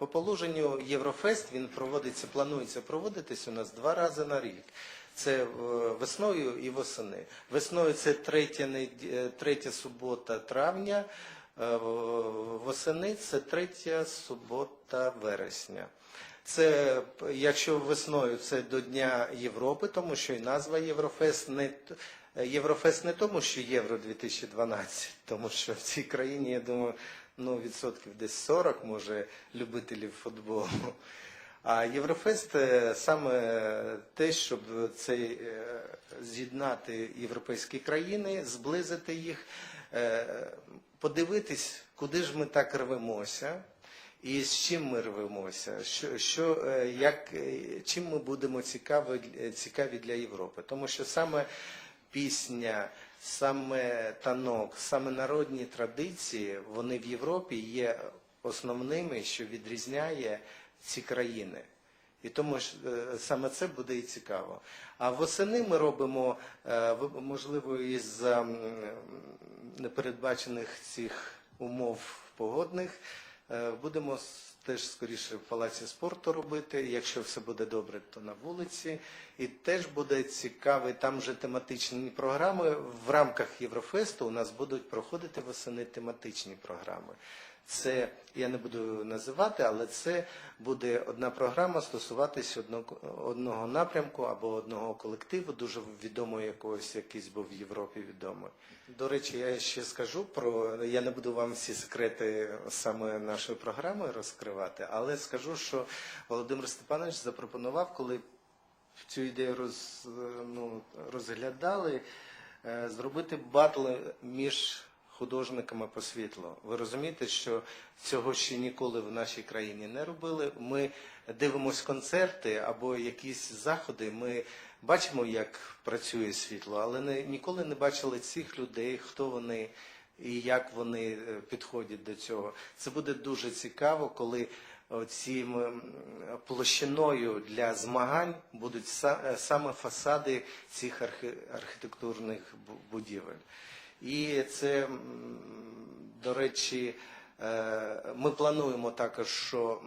по положенню Єврофест він проводиться, планується проводитись у нас два рази на рік. Це е, весною і восени. Весною це третя, е, третя субота травня, е, восени це третя субота вересня. Це якщо весною це до Дня Європи, тому що і назва Єврофест не Єврофест не тому, що Євро 2012, тому що в цій країні, я думаю, ну відсотків десь 40 може любителів футболу. А Єврофест е, саме те, щоб цей е, з'єднати європейські країни, зблизити їх, е, подивитись, куди ж ми так рвемося. І з чим ми рвемося? Що, що, як, чим ми будемо цікаві, цікаві для Європи? Тому що саме пісня, саме танок, саме народні традиції, вони в Європі є основними, що відрізняє ці країни. І тому ж е, саме це буде і цікаво. А восени ми робимо, е, можливо, із ем, непередбачених цих умов погодних. Е, Будемо теж скоріше в палаці спорту робити. Якщо все буде добре, то на вулиці. І теж буде цікавий, там вже тематичні програми. В рамках Єврофесту у нас будуть проходити восени тематичні програми. Це я не буду називати, але це буде одна програма стосуватись одного, напрямку або одного колективу, дуже відомого якогось, якийсь був в Європі відомий. До речі, я ще скажу про я не буду вам всі секрети саме нашої програми розкривати, але скажу, що Володимир Степанович запропонував, коли цю ідею роз, ну, розглядали, е, зробити батли між художниками по світлу. Ви розумієте, що цього ще ніколи в нашій країні не робили. Ми дивимося концерти або якісь заходи. Ми бачимо, як працює світло, але не, ніколи не бачили цих людей, хто вони і як вони е, підходять до цього. Це буде дуже цікаво, коли цим площиною для змагань будуть е, саме фасади цих архітектурних будівель. І це, до речі, е, ми плануємо також, що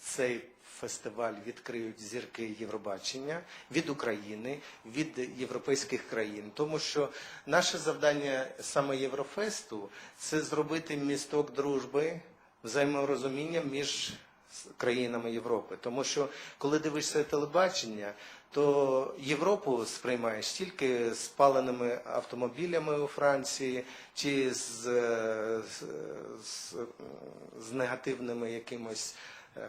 цей фестиваль відкриють зірки Євробачення від України, від європейських країн. Тому що наше завдання саме Єврофесту це зробити місток дружби, взаєморозуміння між країнами Європи. Тому що коли дивишся телебачення, то Європу сприймаєш тільки з паленими автомобілями у Франції чи з, е, з, з, з негативними якимось е,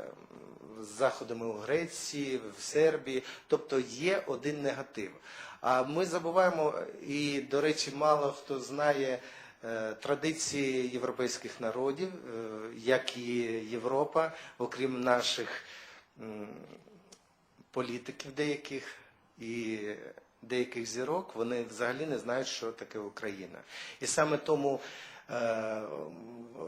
заходами у Греції, в Сербії. Тобто є один негатив. А ми забуваємо, і, до речі, мало хто знає традиції європейських народів, е, як і Європа, окрім наших політиків деяких і деяких зірок, вони взагалі не знають, що таке Україна. І саме тому е,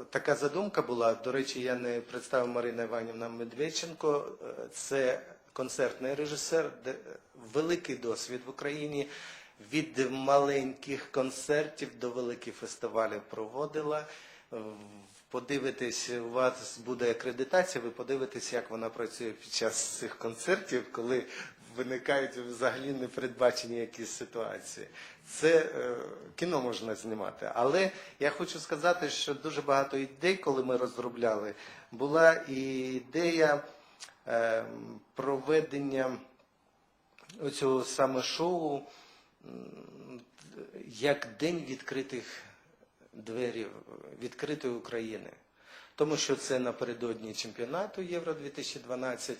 така задумка була. До речі, я не представив Марина Іванівна Медведченко. Е, Це концертний режисер, великий досвід в Україні. Від маленьких концертів до великих фестивалів проводила. Е, Подивитись, у вас буде акредитація, ви подивитесь, як вона працює під час цих концертів, коли виникають взагалі непередбачені якісь ситуації. Це е, кіно можна знімати. Але я хочу сказати, що дуже багато ідей, коли ми розробляли, була і ідея е, проведення оцього саме шоу як день відкритих дверів відкритої України. Тому що це напередодні чемпіонату Євро 2012.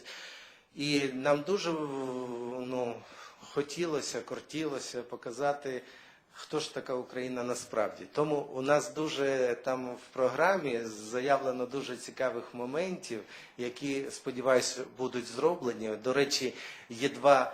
І нам дуже ну, хотілося, кортілося показати, хто ж така Україна насправді. Тому у нас дуже там в програмі заявлено дуже цікавих моментів, які, сподіваюся, будуть зроблені. До речі, є два.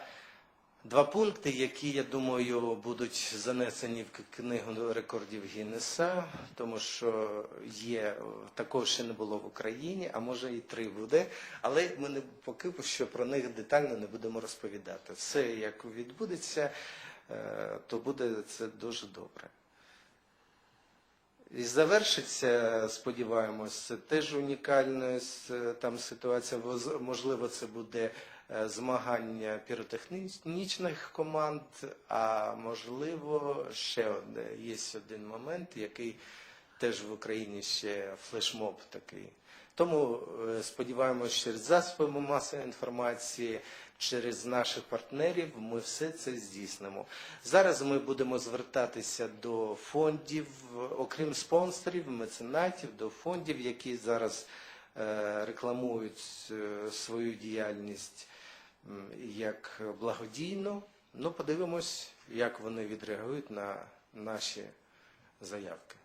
Два пункти, які, я думаю, будуть занесені в книгу рекордів Гіннеса, тому що є такого ще не було в Україні, а може і три буде. Але ми не поки що про них детально не будемо розповідати. Все як відбудеться, е, то буде це дуже добре. І завершиться, сподіваємось, теж унікальна там ситуація. Можливо, це буде е, змагання піротехнічних команд, а можливо, ще одне. Є один момент, який теж в Україні ще флешмоб такий. Тому е, сподіваємося, через засоби масової інформації, через наших партнерів ми все це здійснимо. Зараз ми будемо звертатися до фондів, окрім спонсорів, меценатів, до фондів, які зараз е, рекламують е, свою діяльність як благодійну. Ну, подивимось, як вони відреагують на наші заявки.